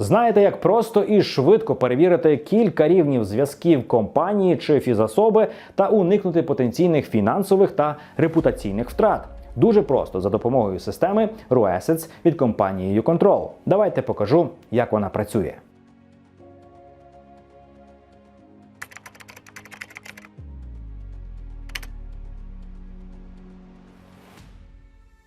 Знаєте, як просто і швидко перевірити кілька рівнів зв'язків компанії чи фізособи та уникнути потенційних фінансових та репутаційних втрат. Дуже просто за допомогою системи RUAssets від компанії YouControl. Давайте покажу, як вона працює.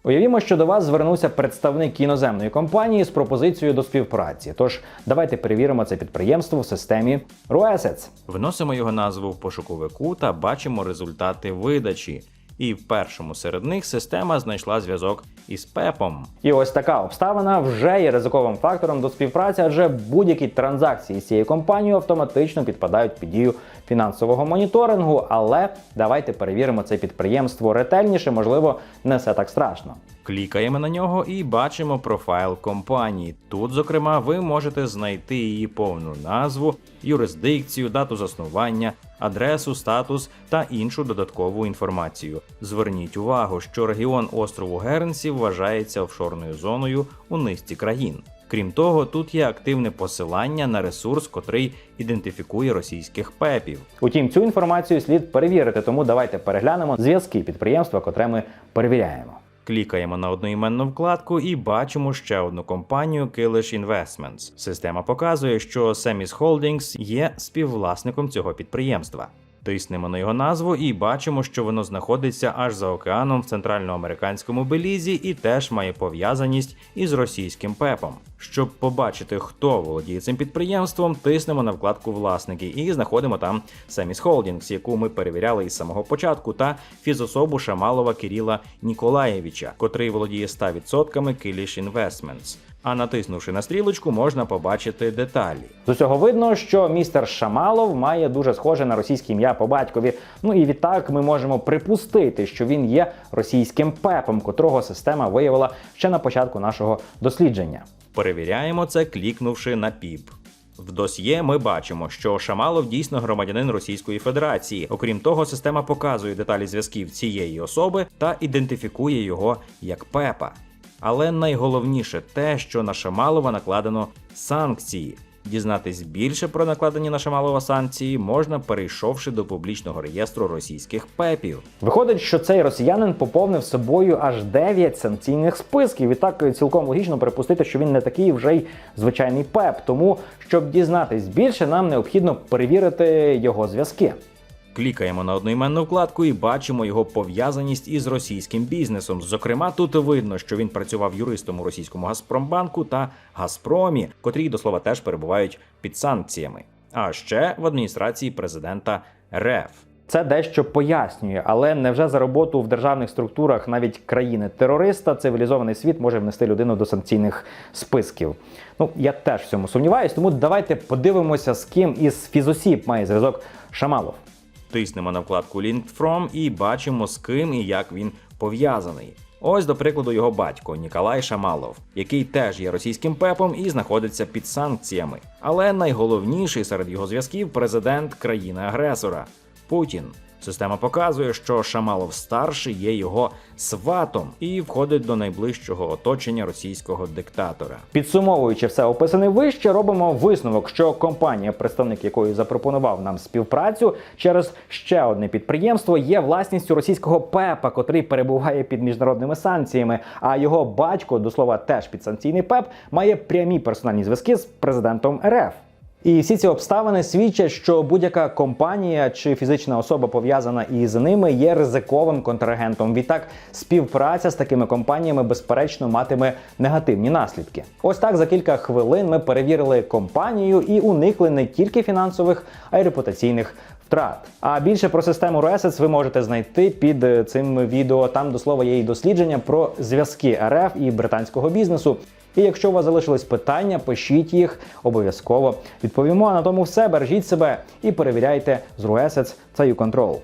Уявімо, що до вас звернувся представник іноземної компанії з пропозицією до співпраці. Тож давайте перевіримо це підприємство в системі RUAssets. Вносимо його назву в пошуковику та бачимо результати видачі. І в першому серед них система знайшла зв'язок із ПЕПом. І ось така обставина вже є ризиковим фактором до співпраці, адже будь-які транзакції з цією компанією автоматично підпадають під дію фінансового моніторингу. Але давайте перевіримо це підприємство ретельніше, можливо, не все так страшно. Клікаємо на нього і бачимо профайл компанії. Тут, зокрема, ви можете знайти її повну назву, юрисдикцію, дату заснування, адресу, статус та іншу додаткову інформацію. Зверніть увагу, що регіон острову Гернсі вважається офшорною зоною у низці країн. Крім того, тут є активне посилання на ресурс, котрий ідентифікує російських пепів. Утім, цю інформацію слід перевірити, тому давайте переглянемо зв'язки підприємства, котре ми перевіряємо. Клікаємо на одноіменну вкладку і бачимо ще одну компанію Kilish Investments. Система показує, що Semis Holdings є співвласником цього підприємства. Тиснемо на його назву і бачимо, що воно знаходиться аж за океаном в центральноамериканському Белізі і теж має пов'язаність із російським ПЕПом. Щоб побачити, хто володіє цим підприємством, тиснемо на вкладку Власники і знаходимо там Semis Holdings, яку ми перевіряли із самого початку, та фізособу Шамалова Кирила Ніколаєвича, котрий володіє 100% Kilish Investments. А натиснувши на стрілочку, можна побачити деталі. З усього видно, що містер Шамалов має дуже схоже на російське ім'я по батькові. Ну і відтак ми можемо припустити, що він є російським пепом, котрого система виявила ще на початку нашого дослідження. Перевіряємо це, клікнувши на ПІП. В досьє ми бачимо, що Шамалов дійсно громадянин Російської Федерації. Окрім того, система показує деталі зв'язків цієї особи та ідентифікує його як Пепа. Але найголовніше те, що на Шамалова накладено санкції. Дізнатись більше про накладені на Шамалова санкції можна, перейшовши до публічного реєстру російських пепів. Виходить, що цей росіянин поповнив собою аж 9 санкційних списків. І так цілком логічно припустити, що він не такий вже й звичайний пеп. Тому, щоб дізнатись більше, нам необхідно перевірити його зв'язки. Клікаємо на одноіменну вкладку і бачимо його пов'язаність із російським бізнесом. Зокрема, тут видно, що він працював юристом у російському Газпромбанку та Газпромі, котрі до слова теж перебувають під санкціями. А ще в адміністрації президента РФ. Це дещо пояснює, але невже за роботу в державних структурах навіть країни-терориста цивілізований світ може внести людину до санкційних списків? Ну я теж в цьому сумніваюсь, тому давайте подивимося, з ким із фізосіб має зв'язок Шамалов. Тиснемо на вкладку Linked From і бачимо, з ким і як він пов'язаний. Ось, до прикладу, його батько Ніколай Шамалов, який теж є російським пепом і знаходиться під санкціями. Але найголовніший серед його зв'язків президент країни-агресора Путін. Система показує, що Шамалов старший є його сватом і входить до найближчого оточення російського диктатора. Підсумовуючи все описане вище, робимо висновок, що компанія, представник якої запропонував нам співпрацю через ще одне підприємство, є власністю російського ПЕПа, котрий перебуває під міжнародними санкціями. А його батько, до слова, теж підсанкційний ПЕП, має прямі персональні зв'язки з президентом РФ. І всі ці обставини свідчать, що будь-яка компанія чи фізична особа пов'язана із ними є ризиковим контрагентом. Відтак, співпраця з такими компаніями безперечно матиме негативні наслідки. Ось так за кілька хвилин ми перевірили компанію і уникли не тільки фінансових, а й репутаційних. Втрат. А більше про систему RESETS ви можете знайти під цим відео. Там до слова є і дослідження про зв'язки РФ і британського бізнесу. І якщо у вас залишились питання, пишіть їх обов'язково відповімо. А на тому все бережіть себе і перевіряйте з RUESETS та YouControl.